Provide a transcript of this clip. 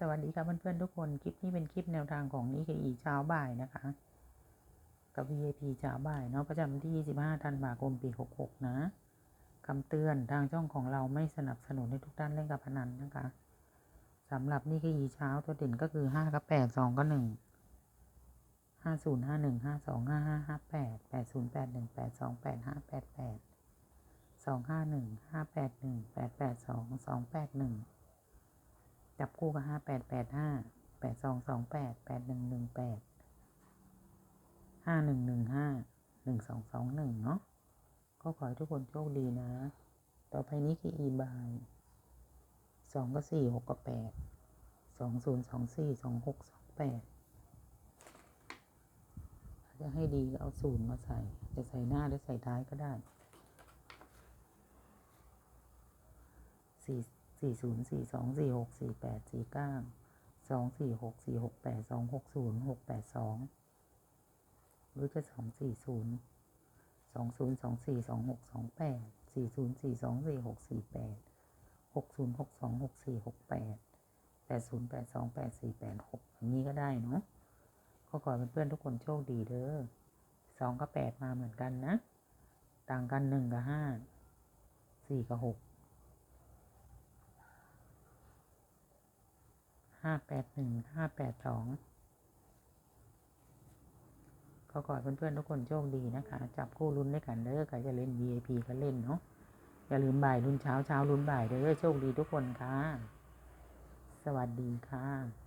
สวัสดีครับเพื่อนๆทุกคน คลิปนี้เป็นคลิปแนวทางของนิเคอีเช้าบ่ายนะคะ กับ VIP เช้าบ่ายเนาะประจำที่ 25ธันวาคมปี 66 นะคำเตือนทางช่องของเราไม่สนับสนุนให้ทุกท่านเล่นกับพนันนะคะสำหรับนิเคอีเช้าตัวเด่นก็คือ 5 กับ 8 2ก็1 50 51 52 55 58 80 81 82 85 88 251 581 882 281 จับคู่กับห้าแปดแปดห้าแปดสองสองแปดแปดหนึ่งหนึ่งแปดห้าหนึ่งหนึ่งห้าหนึ่งสองสองหนึ่งเนาะก็ขอให้ทุกคนโชคดีนะ ต่อไปนี้คืออีบายสองก็สี่หกก็แปดสองศูนย์สองสี่สองหกสองแปดจะให้ดีก็เอาศูนย์มาใส่ จะใส่หน้าหรือใส่ท้ายก็ได้สี่ สี่ศูนย์สี่สองสี่หกสี่แปดสี่เก้าสองสี่หกสี่หกแปดสองหกศูนย์หกแปดสองหรือจะสองสี่ศูนย์สองศูนย์สองสี่สองหกสองแปดสี่ศูนย์สี่สองสี่หกสี่แปดหกศูนย์หกสองหกสี่หกแปดแปดศูนย์แปดสองแปดสี่แปดหกอย่างนี้ก็ได้เนาะก็ขอให้เพื่อนๆทุกคนโชคดีเด้อสองกับแปดมาเหมือนกันนะ ต่างกันหนึ่งกับห้าสี่กับหก ห้าแปดหนึ่งห้าแปดสองก็ขอให้เพื่อนๆทุกคนโชคดีนะคะ จับคู่ลุ้นด้วยกันเด้อใครจะเล่น VIP ก็เล่นเนาะอย่าลืมบ่ายลุ้นเช้าเช้าลุ้นบ่ายเด้อโชคดีทุกคนค่ะ สวัสดีค่ะ